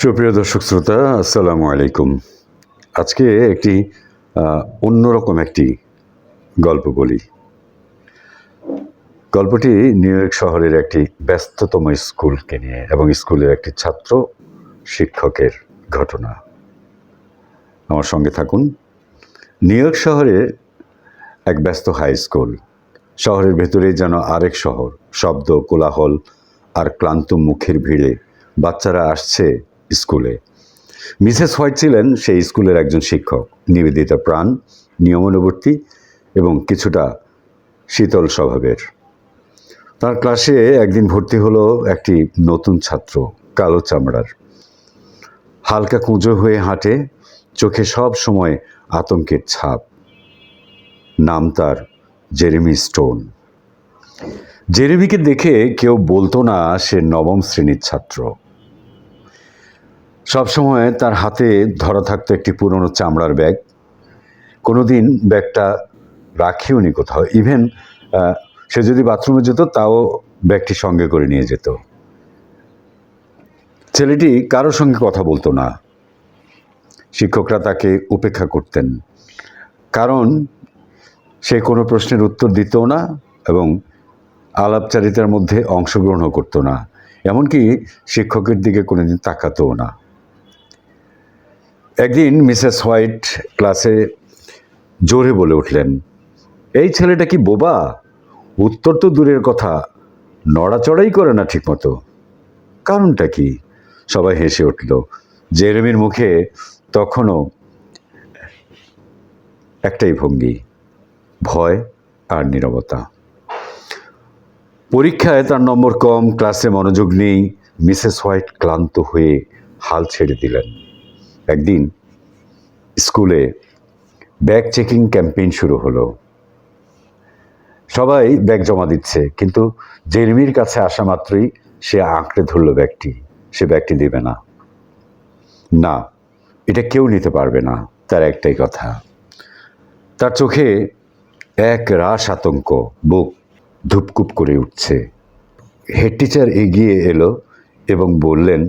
সুপ্রিয় দর্শক শ্রোতা, আসসালামু আলাইকুম। আজকে একটি অন্যরকম একটি গল্প বলি। গল্পটি নিউ ইয়র্ক শহরের একটি ব্যস্ততম স্কুলকে নিয়ে এবং স্কুলের একটি ছাত্র শিক্ষকের ঘটনা। আমার সঙ্গে থাকুন। নিউ ইয়র্ক শহরের এক ব্যস্ত হাই স্কুল। শহরের ভেতরে যেন আরেক শহর, শব্দ, কোলাহল আর ক্লান্ত মুখের ভিড়ে বাচ্চারা আসছে স্কুলে। মিসেস হোয়াইট ছিলেন সেই স্কুলের একজন শিক্ষক। নিবেদিতা প্রাণ, নিয়মানুবর্তী এবং কিছুটা শীতল স্বভাবের। তার ক্লাসে একদিন ভর্তি হলো একটি নতুন ছাত্র, কালো চামড়ার। হালকা কুঁজো হয়ে হাঁটে, চোখে সব সময় আতঙ্কের ছাপ। নাম তার জেরেমি স্টোন। জেরেমিকে দেখে কেউ বলতো না সে নবম শ্রেণির ছাত্র। সবসময় তার হাতে ধরা থাকতো একটি পুরনো চামড়ার ব্যাগ। কোনোদিন ব্যাগটা রাখিও নি কোথাও ইভেন সে যদি বাথরুমে যেত, তাও ব্যাগটি সঙ্গে করে নিয়ে যেত। ছেলেটি কারোর সঙ্গে কথা বলতো না। শিক্ষকরা তাকে উপেক্ষা করতেন। কারণ সে কোনো প্রশ্নের উত্তর দিত না এবং আলাপচারিতার মধ্যে অংশগ্রহণও করতো না। এমনকি শিক্ষকের দিকে কোনোদিন তাকাতও না। একদিন মিসেস হোয়াইট ক্লাসে জোরে বলে উঠলেন, এই ছেলেটা কি বোবা? উত্তর তো দূরের কথা, নড়াচড়াই করে না ঠিকমতো। কারণটা কি? সবাই হেসে উঠল। জেরেমির মুখে তখনও একটাই ভঙ্গি, ভয় আর নীরবতা। পরীক্ষায় তার নম্বর কম, ক্লাসে মনোযোগ নেই, মিসেস হোয়াইট ক্লান্ত হয়ে হাল ছেড়ে দিলেন। একদিন স্কুলে ব্যাগ চেকিং ক্যাম্পেইন শুরু হলো। সবাই ব্যাগ জমা দিচ্ছে, কিন্তু জেরমির কাছে আসা মাত্রই সে আঁকড়ে ধরল ব্যাগটি। সে ব্যাগটি দেবে না। না, এটা কেউ নিতে পারবে না, তার একটাই কথা। তার চোখে এক রাস আতঙ্ক, বুক ধুপকুপ করে উঠছে। হেড টিচার এগিয়ে এলো এবং বললেন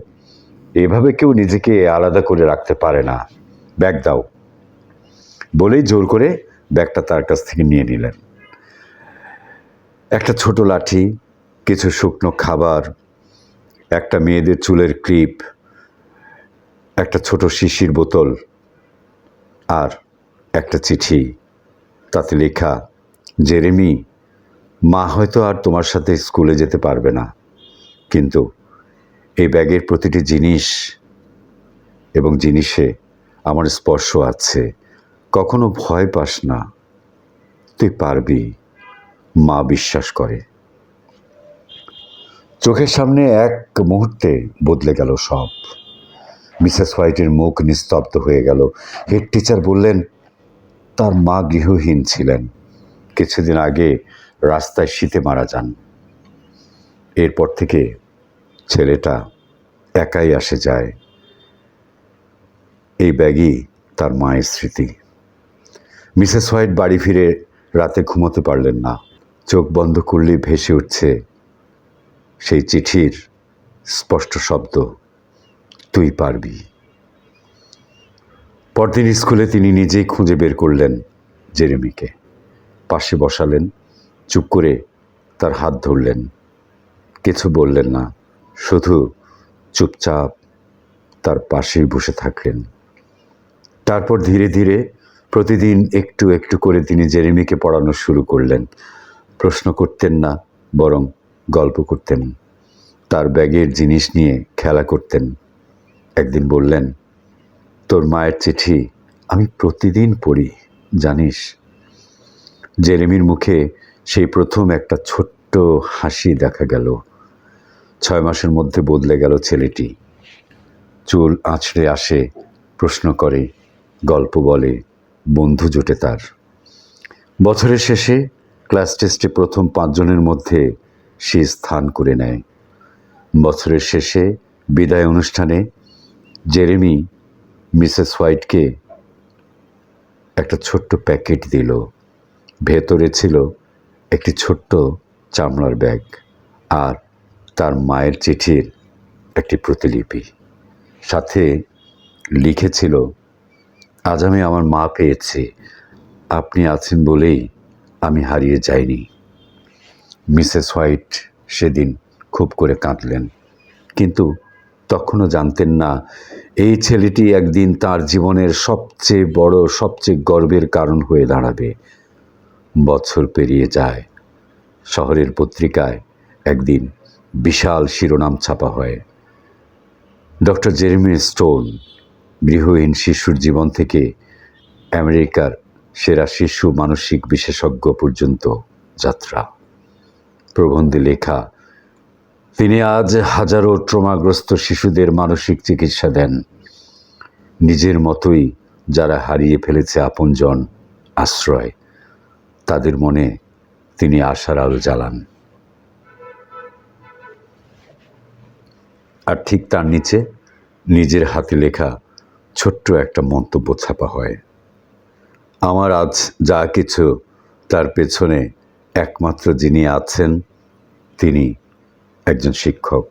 এভাবে কেউ নিজেকে আলাদা করে রাখতে পারে না। ব্যাগ দাও। বলেই জোর করে ব্যাগটা তার কাছ থেকে নিয়ে নিলেন। একটা ছোট লাঠি, কিছু শুকনো খাবার, একটা মেয়েদের চুলের ক্লিপ একটা ছোট শিশির বোতল আর একটা চিঠি। তাতে লেখা, জেরেমি, মা হয়তো আর তোমার সাথে স্কুলে যেতে পারবে না। কিন্তু এই ব্যাগের প্রতিটি জিনিস এবং জিনিসে আমার স্পর্শ আছে। কখনো ভয় পাস না। তুই পারবি, মা বিশ্বাস করে। চোখের সামনে এক মুহূর্তে বদলে গেল সব। মিসেস হোয়াইটের মুখ নিস্তব্ধ হয়ে গেল। হেড টিচার বললেন, তার মা গৃহহীন ছিলেন। কিছুদিন আগে রাস্তায় শীতে মারা যান। এরপর থেকে ছেলেটা একাই আসে যায়। এই ব্যাগই তার মায়ের স্মৃতি। মিসেস হোয়াইট বাড়ি ফিরে রাতে ঘুমোতে পারলেন না। চোখ বন্ধ করলেই ভেসে উঠছে সেই চিঠির স্পষ্ট শব্দ, তুই পারবি। পরদিন স্কুলে তিনি নিজেই খুঁজে বের করলেন জেরেমিকে। পাশে বসালেন, চুপ করে তার হাত ধরলেন। কিছু বললেন না। শুধু চুপচাপ তার পাশেই বসে থাকলেন। তারপর ধীরে ধীরে প্রতিদিন একটু একটু করে তিনি জেরেমিকে পড়ানো শুরু করলেন। প্রশ্ন করতেন না, বরং গল্প করতেন। তার ব্যাগের জিনিস নিয়ে খেলা করতেন। একদিন বললেন, তোর মায়ের চিঠি আমি প্রতিদিন পড়ি, জানিস? জেরেমির মুখে সেই প্রথম একটা ছোট্ট হাসি দেখা গেল। ছয় মাসের মধ্যে বদলে গেল ছেলেটি। চুল আছড়ে আসে, প্রশ্ন করে, গল্প বলে, বন্ধু জোটে তার। বছরের শেষে ক্লাস টেস্টে প্রথম পাঁচজনের মধ্যে সে স্থান করে নেয়। বছরের শেষে বিদায় অনুষ্ঠানে জেরেমি মিসেস হোয়াইটকে একটা ছোট্ট প্যাকেট দিল। ভেতরে ছিল একটি ছোট্ট চামড়ার ব্যাগ আর তার মায়ের চিঠির একটি প্রতিলিপি। সাথে লিখেছিল, আজ আমি আমার মা পেয়েছি। আপনি আছেন বলেই আমি হারিয়ে যাইনি। মিসেস হোয়াইট সেদিন খুব করে কাঁদলেন। কিন্তু তখনও জানতেন না, এই ছেলেটি একদিন তার জীবনের সবচেয়ে বড়, সবচেয়ে গর্বের কারণ হয়ে দাঁড়াবে। বছর পেরিয়ে যায়। শহরের পত্রিকায় একদিন বিশাল শিরোনাম ছাপা হয়। ডক্টর জেরেমি স্টোন, গৃহহীন শিশুর জীবন থেকে আমেরিকার সেরা শিশু মানসিক বিশেষজ্ঞ পর্যন্ত যাত্রা। প্রবন্ধে লেখা, তিনি আজ হাজারো ট্রমাগ্রস্ত শিশুদের মানসিক চিকিৎসা দেন। নিজের মতোই যারা হারিয়ে ফেলেছে আপনজন আশ্রয়, তাদের মনে তিনি আশার আলো জ্বালান। আর ঠিক তার নিচে নিজের হাতে লেখা ছোট্ট একটা মন্তব্য ছাপা হয়। আমার আজ যা কিছু তার পেছনে একমাত্র যিনি আছেন, তিনি একজন শিক্ষক।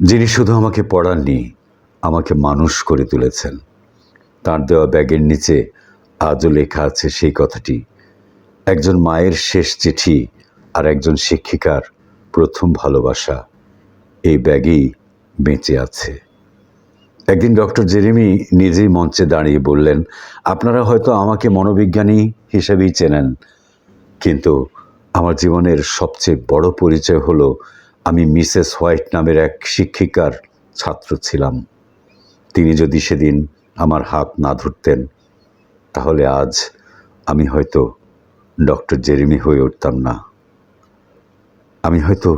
যিনি শুধু আমাকে পড়াননি, আমাকে মানুষ করে তুলেছেন। তার দেওয়া ব্যাগের নিচে আজও লেখা আছে সেই কথাটি। একজন মায়ের শেষ চিঠি আর একজন শিক্ষিকার প্রথম ভালোবাসা। এই ব্যাগেই বেঁচে আছে। একদিন ডক্টর জেরেমি নিজেই মঞ্চে দাঁড়িয়ে বললেন, আপনারা হয়তো আমাকে মনোবিজ্ঞানী হিসেবেই চেনেন, কিন্তু আমার জীবনের সবচেয়ে বড় পরিচয় হলো আমি মিসেস হোয়াইট নামের এক শিক্ষিকার ছাত্র ছিলাম। তিনি যদি সেদিন আমার হাত না ধরতেন, তাহলে আজ আমি হয়তো ডক্টর জেরেমি হয়ে উঠতাম না। আমি হয়তো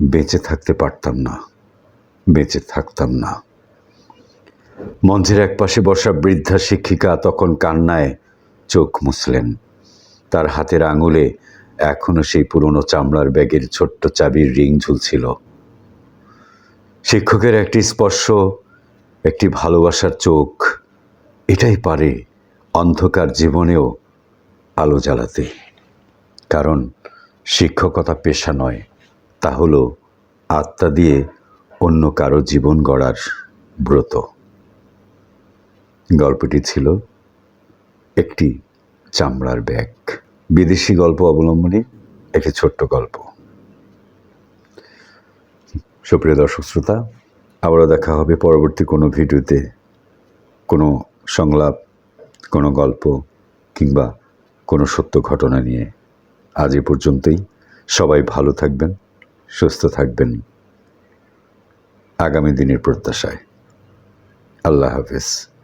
বেঁচে থাকতে পারতাম না, বেঁচে থাকতাম না। মঞ্চের একপাশে বসা বৃদ্ধা শিক্ষিকা তখন কান্নায় চোখ মুছলেন। তার হাতের আঙুলে এখনও সেই পুরনো চামড়ার ব্যাগের ছোট্ট চাবির রিং ঝুলছিল। শিক্ষকের একটি স্পর্শ, একটি ভালোবাসার চোখ, এটাই পারে অন্ধকার জীবনেও আলো জ্বালাতে। কারণ শিক্ষকতা পেশা নয়। তা হল আত্মা দিয়ে অন্য কারও জীবন গড়ার ব্রত। গল্পটি ছিল একটি চামড়ার ব্যাগ। বিদেশি গল্প অবলম্বনে একটি ছোট্ট গল্প। সুপ্রিয় দর্শক শ্রোতা, আবারও দেখা হবে পরবর্তী কোনো ভিডিওতে কোনো সংলাপ, কোনো গল্প কিংবা কোনো সত্য ঘটনা নিয়ে। আজ এ পর্যন্তই। সবাই ভালো থাকবেন। সুস্থ থাকবেন। আগামী দিনের প্রত্যাশায়। আল্লাহ হাফেজ।